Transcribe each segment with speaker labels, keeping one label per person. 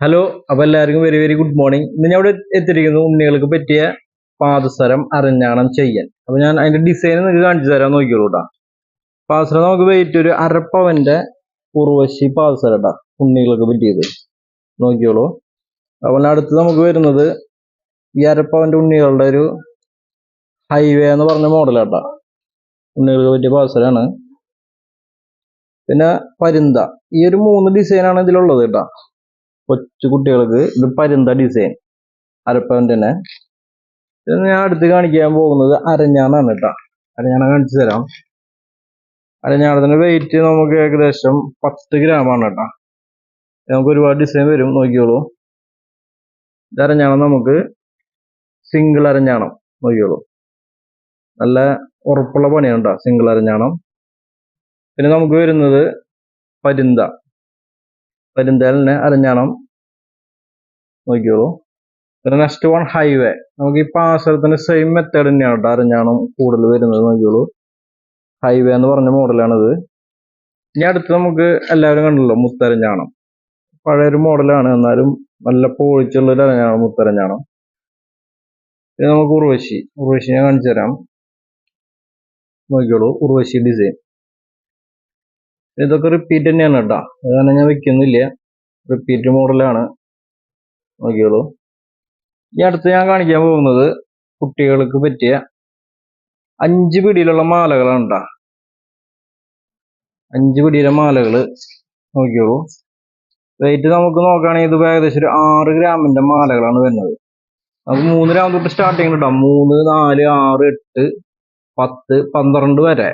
Speaker 1: Hello അപ്പൊ എല്ലാവർക്കും very very good morning ഇന്ന് ഞാൻ ഇവിടെ എത്തിയിരിക്കുന്നു ഉണ്ണികൾക്ക് പറ്റിയ പാദസരം അരഞ്ഞാണം ചെയ്യാൻ. അപ്പൊ ഞാൻ അതിന്റെ ഡിസൈൻ നിങ്ങൾക്ക് കാണിച്ചു തരാൻ നോക്കിയോളൂ പാദസരം നമുക്ക് വെയിറ്റ് ഒരു അരപ്പവന്റെ ഉർവശി പാദസരം കേട്ടോ ഉണ്ണികൾക്ക് പറ്റിയത്. നോക്കിയോളൂ അതുപോലെ അടുത്ത് നമുക്ക് വരുന്നത് ഈ അരപ്പവന്റെ ഉണ്ണികളുടെ ഒരു ഹൈവേ എന്ന് പറഞ്ഞ മോഡലാട്ടോ ഉണ്ണികൾക്ക് പറ്റിയ പാദസരമാണ്. പിന്നെ പരിന്ത. ഈ ഒരു മൂന്ന് ഡിസൈനാണ് ഇതിലുള്ളത് കേട്ടോ കൊച്ചു കുട്ടികൾക്ക് ഇത് പരുന്ത ഡിസൈൻ അരപ്പവൻ തന്നെ ഞാൻ അടുത്ത് കാണിക്കാൻ പോകുന്നത് അരഞ്ഞാണാണ് കേട്ടോ. അരഞ്ഞാണ കാണിച്ചു തരാം. അരഞ്ഞാണത്തിന്റെ വെയിറ്റ് നമുക്ക് ഏകദേശം പത്ത് ഗ്രാം ആണ് കേട്ടോ. നമുക്ക് ഒരുപാട് ഡിസൈൻ വരും നോക്കിയോളൂ ഇത് അരഞ്ഞാണം നമുക്ക് സിംഗിൾ അരഞ്ഞാണം നോക്കിയോളൂ നല്ല ഉറപ്പുള്ള പണിയാണ് കേട്ടോ സിംഗിൾ അരഞ്ഞാണം. പിന്നെ നമുക്ക് വരുന്നത് പരിന്ത. പരിന്തലിനെ അരഞ്ഞാണം നോക്കിയോളൂ നെക്സ്റ്റ് വൺ ഹൈവേ നമുക്ക് ഈ പാസരത്തിന്റെ സെയിം മെത്തേഡ് തന്നെയാണ് കേട്ടോ അരഞ്ഞാണം കൂടുതൽ വരുന്നത് നോക്കിയോളൂ ഹൈവേ എന്ന് പറഞ്ഞ മോഡലാണിത് ഇനി അടുത്ത് നമുക്ക് എല്ലാവരും കണ്ടല്ലോ മുത്തരഞ്ഞാണം. പഴയൊരു മോഡലാണ് എന്നാലും നല്ല പോളിച്ചുള്ള ഒരു അരഞ്ഞാണം മുത്തരഞ്ഞാണം. പിന്നെ നമുക്ക് ഉർവശി. ഉർവശി ഞാൻ കാണിച്ചു തരാം. നോക്കിയോളൂ ഉർവശി ഡിസൈൻ ഇതൊക്കെ റിപ്പീറ്റ് തന്നെയാണ് കേട്ടോ. അത് കാരണം ഞാൻ വെക്കുന്നില്ല. റിപ്പീറ്റ് മോഡലാണ് നോക്കിയോളൂ ഈ അടുത്ത് ഞാൻ കാണിക്കാൻ പോകുന്നത് കുട്ടികൾക്ക് പറ്റിയ അഞ്ച് പിടിയിലുള്ള മാലകളാണ് കേട്ടോ അഞ്ച് പിടിയിലെ മാലകൾ നോക്കിയോളൂ റേറ്റ് നമുക്ക് നോക്കുകയാണെങ്കിൽ ഇത് ഏകദേശം ഒരു ആറ് ഗ്രാമിന്റെ മാലകളാണ് വരുന്നത്. നമുക്ക് മൂന്ന് ഗ്രാം തൊട്ട് സ്റ്റാർട്ടിങ് കേട്ടോ മൂന്ന് നാല് ആറ് എട്ട് പത്ത് പന്ത്രണ്ട് വരെ.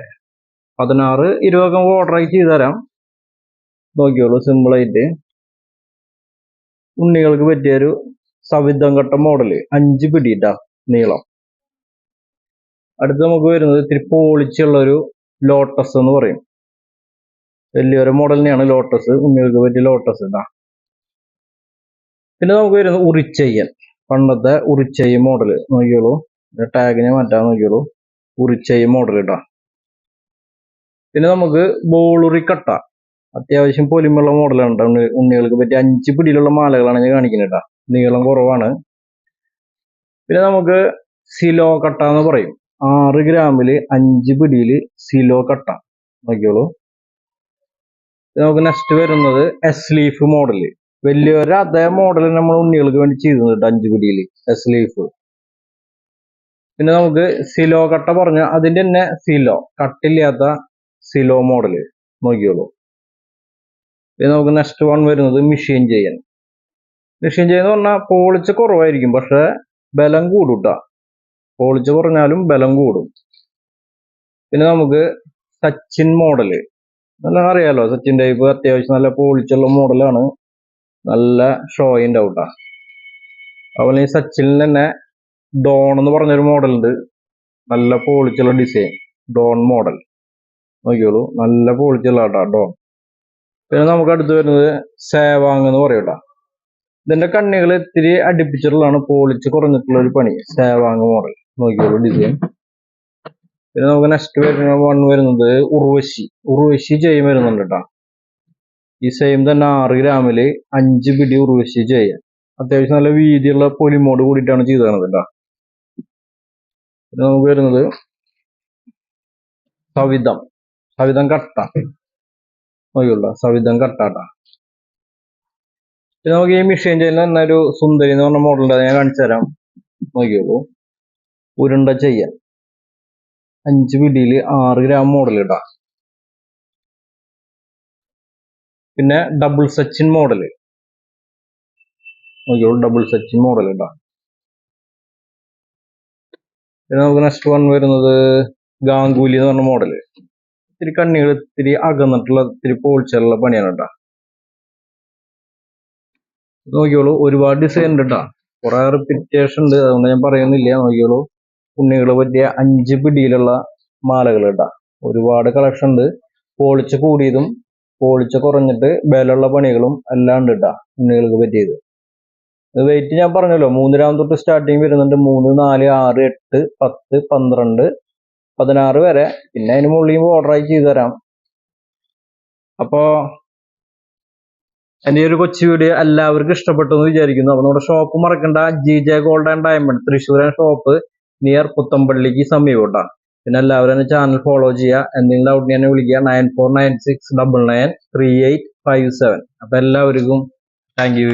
Speaker 1: പതിനാറ് ഇരുപതൊക്കെ ആയി ചെയ്തു തരാം നോക്കിയോളൂ സിമ്പിൾ ഉണ്ണികൾക്ക് പറ്റിയൊരു സവിധം കട്ട മോഡൽ അഞ്ച് പിടിയിട്ടാ നീളം. അടുത്ത് നമുക്ക് വരുന്നത് ഇത്തിരി പോളിച്ചുള്ള ഒരു ലോട്ടസ് എന്ന് പറയും. വലിയൊരു മോഡൽ തന്നെയാണ് ലോട്ടസ് ഉണ്ണികൾക്ക് പറ്റിയ ലോട്ടസ് ഇതാ. പിന്നെ നമുക്ക് വരുന്നത് ഉറിച്ചയ്യൻ. പണ്ടത്തെ ഉറിച്ചയ്യൻ മോഡൽ നോക്കിയോളൂ. ടാഗിനെ മാറ്റാൻ നോക്കിയോളൂ. ഉറിച്ചയ്യൻ മോഡൽ ഇട്ടാ പിന്നെ നമുക്ക് ബോളുറി കട്ട. അത്യാവശ്യം പൊലിമുള്ള മോഡലാണ് കേട്ടോ ഉണ്ണി ഉണ്ണികൾക്ക് പറ്റിയ അഞ്ച് പിടിയിലുള്ള മാലകളാണ് ഞാൻ കാണിക്കുന്നത് കേട്ടോ നീളം കുറവാണ്. പിന്നെ നമുക്ക് സിലോ കട്ട എന്ന് പറയും. ആറ് ഗ്രാമിൽ അഞ്ച് പിടിയിൽ സിലോ കട്ട. നോക്കിയോളൂ നമുക്ക് നെക്സ്റ്റ് വരുന്നത് എസ് ലീഫ് മോഡൽ വലിയൊരു അതേ മോഡൽ നമ്മൾ ഉണ്ണികൾക്ക് വേണ്ടി ചെയ്തിട്ടുണ്ട് അഞ്ച് പിടിയിൽ എസ് ലീഫ് പിന്നെ നമുക്ക് സിലോ കട്ട പറഞ്ഞ അതിന്റെ തന്നെ സിലോ. കട്ടില്ലാത്ത സിലോ മോഡൽ നോക്കിയോളൂ പിന്നെ നമുക്ക് നെക്സ്റ്റ് വൺ വരുന്നത് മിഷീൻ ചെയ്യൻ മിഷീൻ ചെയ്യുന്ന പറഞ്ഞാൽ പോളിച്ച കുറവായിരിക്കും പക്ഷെ ബലം കൂടും പോളിച്ച കുറഞ്ഞാലും ബലം കൂടും. പിന്നെ നമുക്ക് സച്ചിൻ മോഡൽ നല്ല അറിയാലോ സച്ചിൻ ടൈപ്പ് അത്യാവശ്യം നല്ല പോളിച്ചുള്ള മോഡലാണ് നല്ല ഷോയിന്റെ ഔട്ടാ ട്ടാ. അതുപോലെ ഈ സച്ചിനിൽ തന്നെ ഡോൺ എന്ന് പറഞ്ഞൊരു മോഡലുണ്ട് നല്ല പോളിച്ചുള്ള ഡിസൈൻ ഡോൺ മോഡൽ നോക്കിയോളൂ നല്ല പോളിച്ചുള്ള കേട്ടോ ഡോൺ പിന്നെ നമുക്ക് അടുത്ത് വരുന്നത് സേവാങ് എന്ന് പറയും ട്ടാ ഇതിന്റെ കണ്ണികൾ ഇത്തിരി അടുപ്പിച്ചിട്ടുള്ളതാണ് പോളിച്ച് കുറഞ്ഞിട്ടുള്ള ഒരു പണി. സേവാങ് മോഡൽ നോക്കിയോളൂ ഡിസൈൻ പിന്നെ നമുക്ക് നെക്സ്റ്റ് വരുന്ന വൺ വരുന്നത് ഉർവശി. ഉർവശി ചെയ്യും വരുന്നുണ്ട് കേട്ടോ. ഈ സെയിം തന്നെ ആറ് ഗ്രാമിൽ അഞ്ച് പിടി ഉർവശി ചെയ്യാൻ അത്യാവശ്യം നല്ല വീതിയുള്ള പൊലിമോട് കൂടിയിട്ടാണ് ചെയ്തു തരുന്നത് കേട്ടോ. പിന്നെ നമുക്ക് വരുന്നത് സവിതം സവിതം കട്ട. നോക്കിയുള്ള സവിധം കട്ടാട്ടാ നമുക്ക് ഈ മെഷീൻ ചെയ്യുന്ന തന്നെ ഒരു സുന്ദരി എന്ന് പറഞ്ഞ മോഡലിന്റെ ഞാൻ കാണിച്ചു തരാം. നോക്കിയോളൂ ഉരുണ്ട ചെയ്യാൻ അഞ്ച് പിടിയിൽ ആറ് ഗ്രാം മോഡൽ ഇടാം. പിന്നെ ഡബിൾ സച്ചിൻ മോഡൽ നോക്കിയോളൂ ഡബിൾ സച്ചിൻ മോഡൽ ഇടാം. പിന്നെ നമുക്ക് നെക്സ്റ്റ് വൺ വരുന്നത് ഗാംഗുലി എന്ന് പറഞ്ഞ മോഡൽ ഇത്തിരി കണ്ണികൾ ഇത്തിരി അകന്നിട്ടുള്ള ഇത്തിരി പോളിച്ചുള്ള പണിയാണ് കേട്ടോ നോക്കിയോളൂ ഒരുപാട് ഡിസൈൻ ഉണ്ട് കേട്ടോ കുറെ റിപ്പിറ്റേഷൻ ഉണ്ട് അതുകൊണ്ട് ഞാൻ പറയുന്നില്ല. നോക്കിയോളൂ ഉണ്ണികളെ പറ്റിയ അഞ്ച് പിടിയിലുള്ള മാലകൾ കേട്ടോ ഒരുപാട് കളക്ഷൻ ഉണ്ട്. പോളിച്ച് കൂടിയതും പോളിച്ച് കുറഞ്ഞിട്ട് ബലമുള്ള പണികളും എല്ലാം ഉണ്ട് കേട്ടോ ഉണ്ണികൾക്ക് പറ്റിയത്. വെയിറ്റ് ഞാൻ പറഞ്ഞല്ലോ മൂന്ന് ഗ്രാം തൊട്ട് സ്റ്റാർട്ടിങ് വരുന്നുണ്ട്. മൂന്ന് നാല് ആറ് എട്ട് പത്ത് പന്ത്രണ്ട് പതിനാറ് വരെ. പിന്നെ അതിന് മുകളിൽ ആയി ചെയ്തു തരാം. അപ്പോ എന്റെ ഒരു കൊച്ചു വീഡിയോ എല്ലാവർക്കും ഇഷ്ടപ്പെട്ടു എന്ന് വിചാരിക്കുന്നു. അപ്പോൾ നമ്മുടെ ഷോപ്പ് മറക്കണ്ട. G J gold and diamond തൃശ്ശൂരൻ shop near പുത്തമ്പള്ളിക്ക് സമീപം കേട്ടോ പിന്നെ എല്ലാവരും എന്റെ ചാനൽ ഫോളോ ചെയ്യുക. എന്തെങ്കിലും ഡൗട്ട് ഞാൻ വിളിക്കുക. Nine four nine six double nine three eight five seven അപ്പോൾ എല്ലാവർക്കും താങ്ക് യു